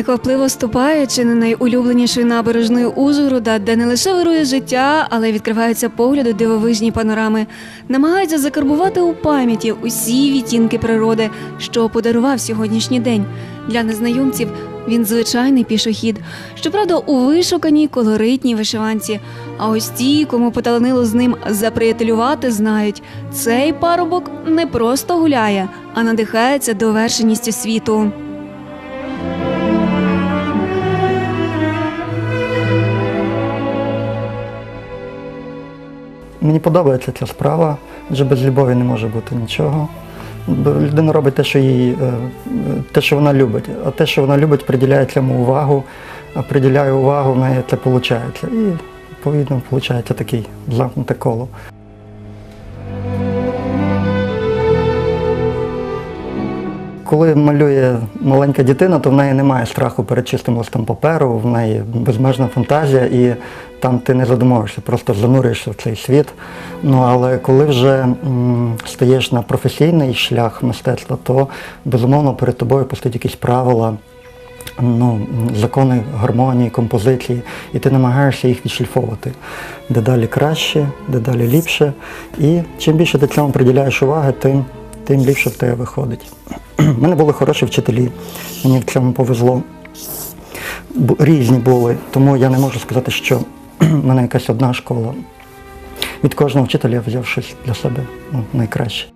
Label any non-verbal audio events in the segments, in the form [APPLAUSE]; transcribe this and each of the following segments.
Неквапливо ступає чи не найулюбленішою набережною Ужгорода, де не лише вирує життя, але й відкриваються погляду дивовижні панорами. Намагаються закарбувати у пам'яті усі відтінки природи, що подарував сьогоднішній день. Для незнайомців він звичайний пішохід. Щоправда, у вишуканій колоритній вишиванці. А ось ті, кому поталанило з ним заприятелювати, знають, цей парубок не просто гуляє, а надихається довершеністю світу. Мені подобається ця справа, адже без любові не може бути нічого. Людина робить те, що їй, е, те, що вона любить, а те, що вона любить, приділяє цьому увагу, а приділяє увагу, в неї це виходить. І відповідно виходить такий замкнуте коло. Коли малює маленька дитина, то в неї немає страху перед чистим листом паперу, в неї безмежна фантазія, і там ти не задумуєшся, просто занурюєшся в цей світ. Ну але коли вже стаєш на професійний шлях мистецтва, то безумовно перед тобою постають якісь правила, ну, закони гармонії, композиції, і ти намагаєшся їх відшліфовувати дедалі краще, дедалі ліпше. І чим більше ти цьому приділяєш уваги, тим, тим ліпше в тебе виходить. [CLEARS THROAT] У мене були хороші вчителі, мені в цьому повезло. Різні були, тому я не можу сказати, що в [CLEARS THROAT] мене якась одна школа. Від кожного вчителя я взяв щось для себе ну, найкраще.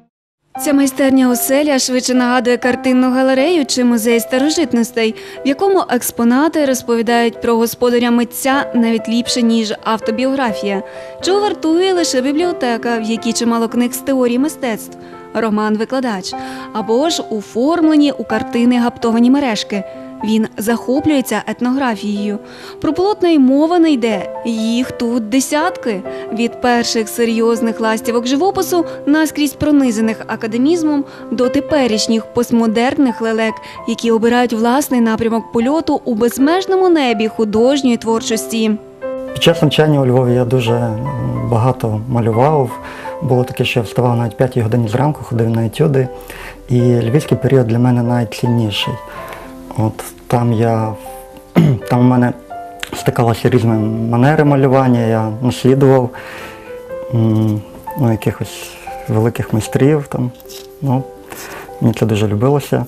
Ця майстерня оселя швидше нагадує картинну галерею чи музей старожитностей, в якому експонати розповідають про господаря митця навіть ліпше, ніж автобіографія. Чого вартує лише бібліотека, в якій чимало книг з теорії мистецтв, роман-викладач, або ж оформлені у картини гаптовані мережки. Він захоплюється етнографією. Про полотна й мова не йде. Їх тут десятки. Від перших серйозних ластівок живопису, наскрізь пронизаних академізмом, до теперішніх постмодерних лелек, які обирають власний напрямок польоту у безмежному небі художньої творчості. Під час навчання у Львові я дуже багато малював. Було таке, що я вставав навіть 5 годині зранку, ходив на етюди. І львівський період для мене найцінніший. От там я [CLEARS THROAT] там у мене стикалися різні манери малювання, я наслідував ну, якихось великих майстрів. Там. Ну, мені це дуже любилося.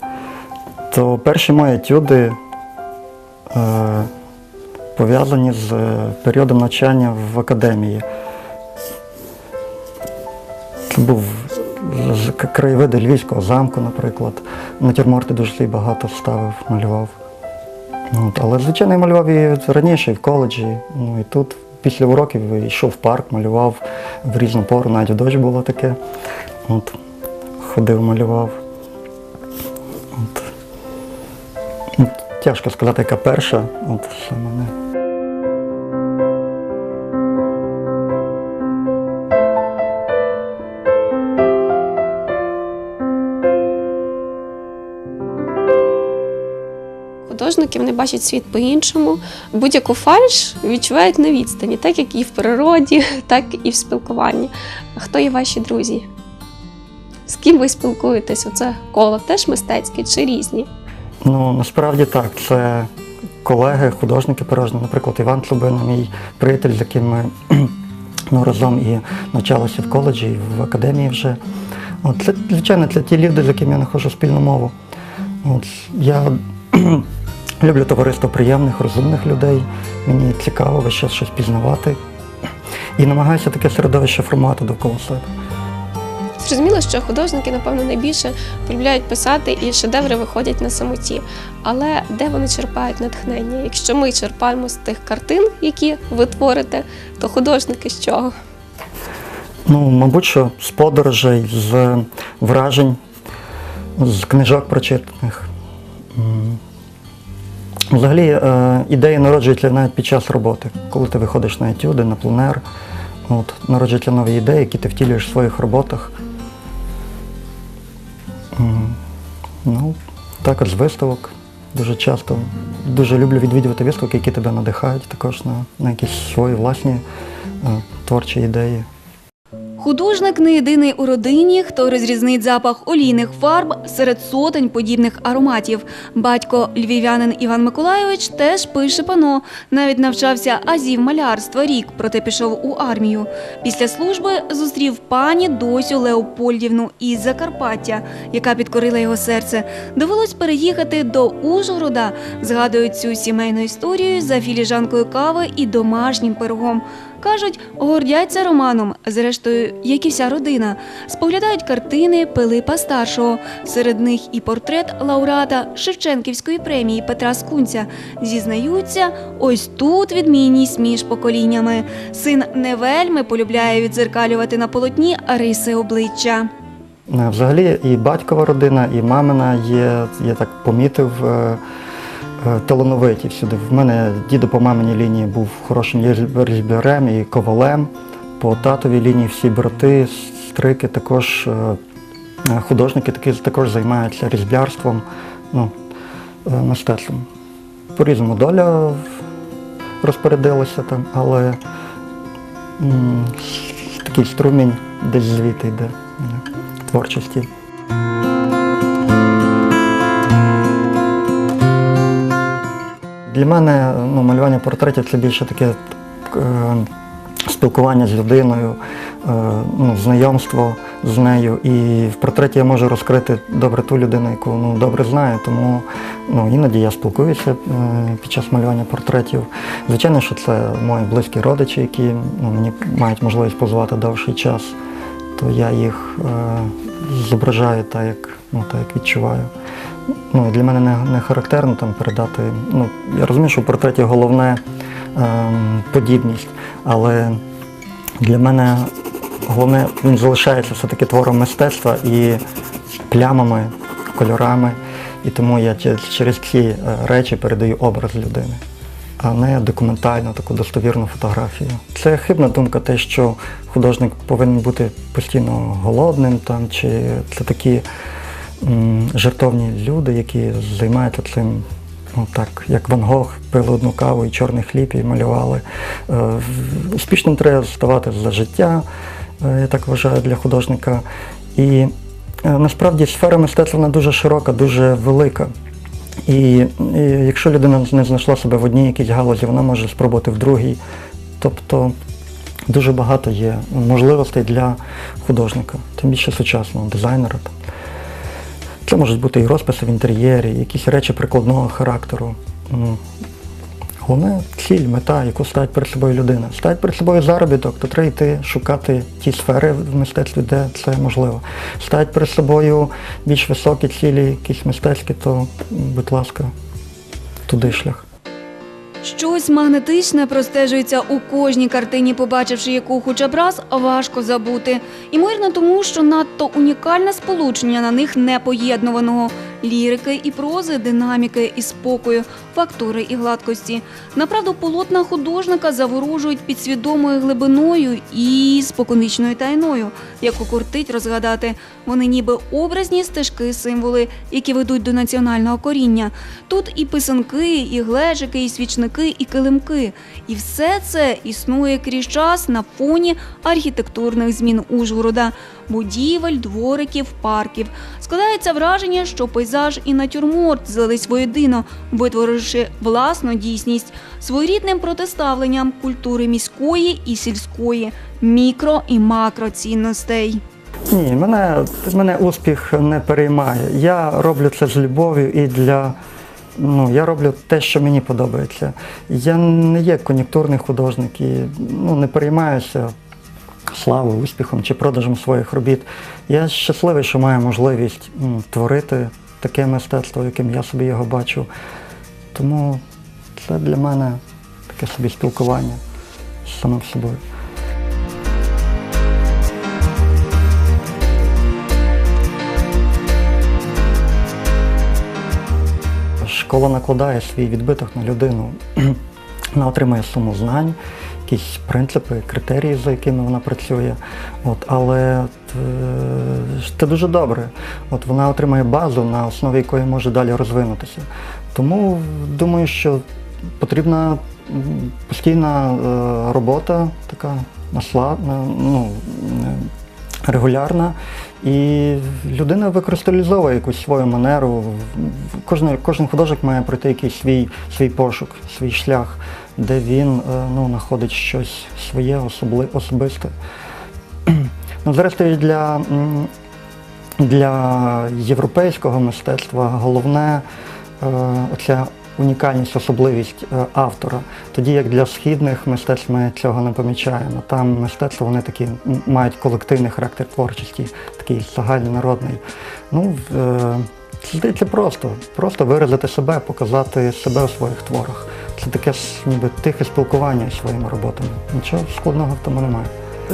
То перші мої етюди е, пов'язані з е, періодом навчання в академії. Був краєвиди Львівського замку, наприклад. Натюрморти дуже собі багато ставив, малював. От, але, звичайно, я малював і раніше, і в коледжі. Ну і тут після уроків йшов в парк, малював в різну пору, навіть в дощ було таке. От, ходив, малював. От. Тяжко сказати, яка перша. От саме не. Художники вони бачать світ по-іншому. Будь-яку фальш відчувають на відстані, так як і в природі, [LAUGHS] так і в спілкуванні. Хто є ваші друзі? З ким ви спілкуєтесь? Оце коло теж мистецьке чи різні? Ну, насправді так. Це колеги, художники переважно, наприклад, Іван Цубина, мій приятель, з яким ми [CLEARS THROAT] ну, разом і навчалися в коледжі, і в академії вже. От, звичайно, це ті люди, з якими я знаходжу спільну мову. От, я [CLEARS THROAT] люблю товариство приємних, розумних людей. Мені цікаво весь час щось пізнавати. І намагаюся таке середовище формувати довкола себе. Зрозуміло, що художники, напевно, найбільше полюбляють писати і шедеври виходять на самоті. Але де вони черпають натхнення? Якщо ми черпаємо з тих картин, які ви творите, то художники з чого? Ну, мабуть, що з подорожей, з вражень, з книжок прочитаних. Взагалі, е, ідеї народжуються навіть під час роботи. Коли ти виходиш на етюди, на пленер, от, народжуються нові ідеї, які ти втілюєш в своїх роботах. Ну, також виставок. Дуже часто дуже люблю відвідувати виставки, які тебе надихають також на, на якісь свої власні е, творчі ідеї. Художник не єдиний у родині, хто розрізнить запах олійних фарб серед сотень подібних ароматів. Батько львів'янин Іван Миколайович теж пише пано. Навіть навчався азів малярства рік, проте пішов у армію. Після служби зустрів пані Досю Леопольдівну із Закарпаття, яка підкорила його серце. Довелось переїхати до Ужгорода. Згадують цю сімейну історію за філіжанкою кави і домашнім пирогом. Кажуть, гордяться романом, зрештою, як і вся родина. Споглядають картини Пилипа Старшого. Серед них і портрет лауреата Шевченківської премії Петра Скунця. Зізнаються, ось тут відмінність між поколіннями. Син не вельми полюбляє відзеркалювати на полотні риси обличчя. Е, Взагалі і батькова родина, і мамина є, я так помітив, е, талановиті всюди. В мене дідо по маминій лінії був хорошим різь- різьблярем і ковалем. По татовій лінії всі брати, стрики також е, е, художники такі також займаються різьблярством, ну, е, мистецтвом. По-різному доля розпорядилася там, але такий струмінь десь звідти йде творчості. Для мене ну, малювання портретів це більше таке е, спілкування з людиною, е, ну, знайомство з нею. І в портреті я можу розкрити добре ту людину, яку ну, добре знаю, тому ну, іноді я спілкуюся е, під час малювання портретів. Звичайно, що це мої близькі родичі, які ну, мені мають можливість позувати довший час, то я їх е, зображаю так, як, ну, так, як відчуваю. Ну, для мене не, не характерно там передати. Ну, я розумію, що в портреті головне ем, подібність, але для мене головне він залишається все-таки твором мистецтва і плямами, кольорами. І тому я через ці е, речі передаю образ людини, а не документальну таку достовірну фотографію. Це хибна думка, те, що художник повинен бути постійно голодним, там, чи це такі жертовні люди, які займаються цим. Ну, так, як Ван Гог, пили одну каву і чорний хліб і малювали. Е, Успішним треба ставати за життя, е, я так вважаю, для художника. І е, насправді сфера мистецтва вона дуже широка, дуже велика. І, і якщо людина не знайшла себе в одній якійсь галузі, вона може спробувати в другій. Тобто дуже багато є можливостей для художника, тим більше сучасного дизайнера. Це можуть бути і розписи в інтер'єрі, якісь речі прикладного характеру. Ну, Головне ціль, мета, яку ставить перед собою людина. Ставить перед собою заробіток, то треба йти шукати ті сфери в мистецтві, де це можливо. Ставить перед собою більш високі цілі, якісь мистецькі, то, будь ласка, туди шлях. Щось магнетичне простежується у кожній картині, побачивши яку хоча б раз, важко забути. Імовірно, тому що надто унікальне сполучення на них непоєднуваного лірики і прози, динаміки і спокою, фактури і гладкості. Направду, полотна художника заворожують підсвідомою глибиною і споконвічною тайною, яку кортить розгадати. Вони ніби образні стежки, символи, які ведуть до національного коріння. Тут і писанки, і глечики, і свічники, і килимки. І все це існує крізь час на фоні архітектурних змін Ужгорода, будівель, двориків, парків. Складається враження, що пейзаж і натюрморт злились воєдино, витворивши власну дійсність своєрідним протиставленням культури міської і сільської, мікро і макроцінностей. Ні, мене, мене успіх не переймає. Я роблю це з любов'ю і для. Ну, я роблю те, що мені подобається. Я не є кон'юнктурний художник і ну, не переймаюся славою, успіхом чи продажем своїх робіт. Я щасливий, що маю можливість творити таке мистецтво, яким я собі його бачу. Тому це для мене таке собі спілкування з самим собою. Школа накладає свій відбиток на людину. [CLEARS THROAT] Вона отримує суму знань, якісь принципи, критерії, за якими вона працює. От, але е, це дуже добре. От вона отримує базу, на основі якої може далі розвинутися. Тому думаю, що потрібна постійна е, робота, така насла, ну, е, регулярна, і людина використалізовує якусь свою манеру. Кожен, кожен художник має пройти якийсь свій, свій пошук, свій шлях, де він е, ну, знаходить щось своє, особли, особисте. [CLEARS THROAT] Ну, зрештою, для, для європейського мистецтва головне е, оця унікальність, особливість е, автора. Тоді як для східних мистецтв ми цього не помічаємо. Там мистецтво вони такі мають колективний характер творчості, такий загальнонародний. Ну, це просто. Просто виразити себе, показати себе у своїх творах. Це таке ж ніби тихе спілкування зі своїми роботами. Нічого складного в тому немає.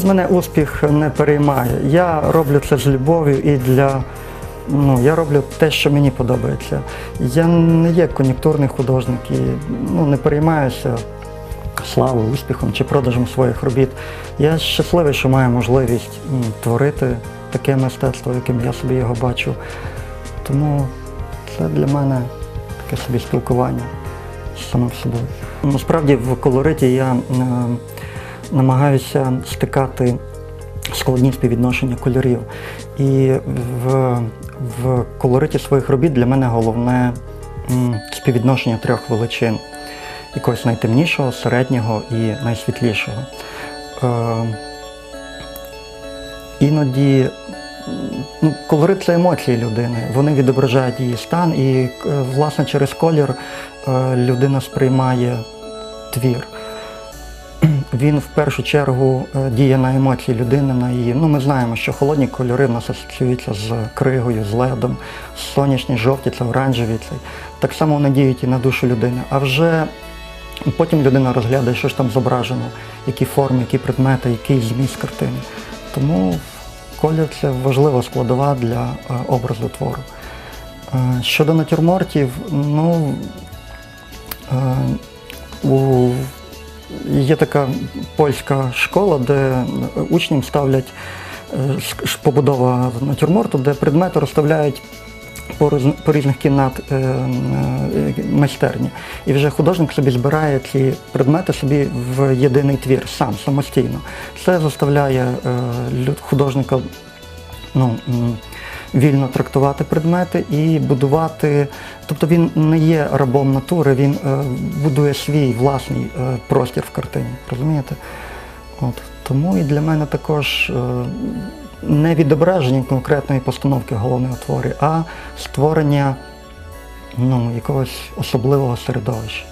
Мене успіх не переймає. Я роблю це з любов'ю і для. Ну, я роблю те, що мені подобається. Я не є кон'юнктурний художник і ну, не переймаюся славою, успіхом чи продажем своїх робіт. Я щасливий, що маю можливість творити таке мистецтво, яким я собі його бачу. Тому це для мене таке собі спілкування з самим собою. Насправді в колориті я е, намагаюся стикати складні співвідношення кольорів. І в, в колориті своїх робіт для мене головне співвідношення трьох величин: якогось найтемнішого, середнього і найсвітлішого. Іноді ну, колорит це емоції людини. Вони відображають її стан, і е, власне через колір е, людина сприймає твір. [CLEARS THROAT] Він в першу чергу е, діє на емоції людини, на її. Ну, ми знаємо, що холодні кольори в нас асоціюються з кригою, з ледом, сонячні, жовті, це оранжеві. Це. Так само вони діють і на душу людини. А вже потім людина розглядає, що ж там зображено, які форми, які предмети, який зміст картини. Тому колір це важлива складова для е, образу твору. Е, Щодо натюрмортів, ну е, у Є така польська школа, де учням ставлять побудова натюрморту, де предмети розставляють по, різних кімнат е, е, майстерні. І вже художник собі збирає ці предмети собі в єдиний твір сам, самостійно. Це заставляє е, художника ну, вільно трактувати предмети і будувати. Тобто він не є рабом натури, він будує свій власний простір в картині. Розумієте? От. Тому і для мене також не відображення конкретної постановки головної творі, а створення ну, якогось особливого середовища.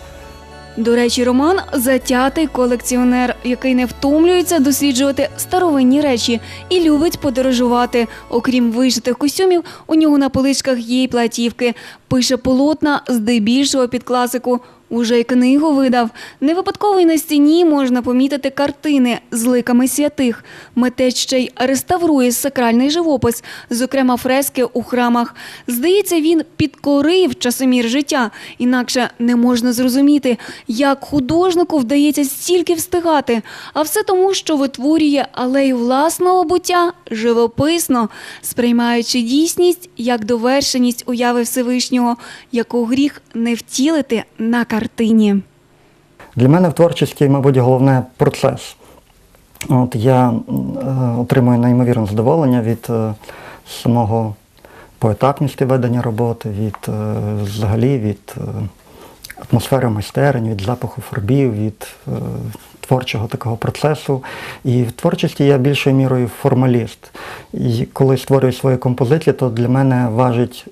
До речі, Роман затятий колекціонер, який не втомлюється досліджувати старовинні речі і любить подорожувати. Окрім вишитих костюмів, у нього на поличках є й платівки. Пише полотна здебільшого під класику. Уже й книгу видав. Не випадково й на стіні можна помітити картини з ликами святих. Митець ще й реставрує сакральний живопис, зокрема фрески у храмах. Здається, він підкорив часомір життя. Інакше не можна зрозуміти, як художнику вдається стільки встигати. А все тому, що витворює алею власного буття живописно, сприймаючи дійсність як довершеність уяви Всевишнього, яку гріх не втілити на картині. Для мене в творчості, мабуть, головне процес. От я е, отримую неймовірне задоволення від е, самого поетапності ведення роботи, від е, взагалі від атмосфери майстерень, від запаху фарбів, від творчого такого процесу. І в творчості я більшою мірою формаліст. І коли створюю свої композиції, то для мене важить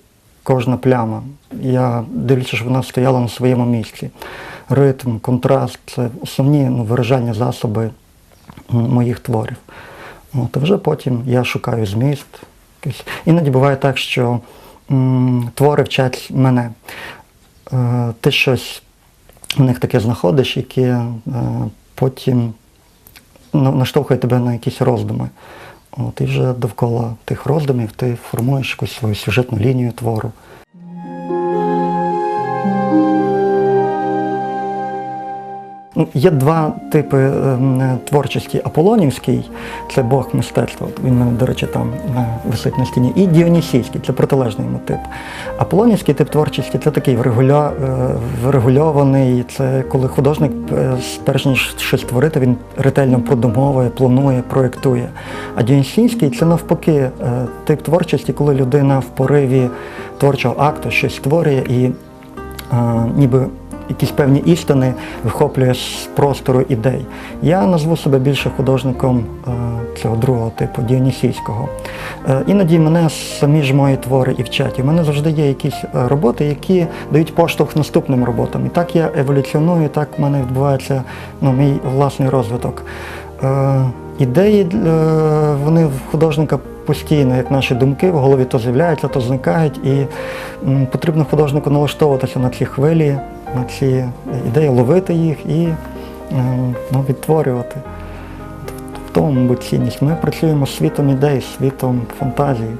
кожна пляма. Я дивлюся, щоб вона стояла на своєму місці. Ритм, контраст це основні ну, виражальні засоби моїх творів. От, а вже потім я шукаю зміст. Іноді буває так, що м, твори вчать мене. Е, ти щось в них таке знаходиш, яке е, потім наштовхує тебе на якісь роздуми. І вже довкола тих роздумів ти формуєш якусь свою сюжетну лінію твору. Є два типи ем, творчості. Аполлонівський це Бог мистецтва. Він, мене, до речі, там е, висить на стіні. І Діонісійський це протилежний йому тип. Аполлонівський тип творчості це такий е, врегульований, це коли художник, е, перш ніж щось створити, він ретельно продумовує, планує, проєктує. А Діонісійський це навпаки тип творчості, коли людина в пориві творчого акту щось створює і ніби якісь певні істини вихоплює з простору ідей. Я назву себе більше художником е, цього другого типу, діонісійського. Е, Іноді мене самі ж мої твори і вчать. В мене завжди є якісь е, роботи, які дають поштовх наступним роботам. І так я еволюціоную, так в мене відбувається ну, мій власний розвиток. Ідеї вони в художника постійно, як наші думки, в голові то з'являються, то зникають, і потрібно художнику налаштовуватися на ці хвилі, ці ідеї, ловити їх і е, ну, відтворювати. В тому, мабуть, цінність. Ми працюємо світом ідей, світом фантазії.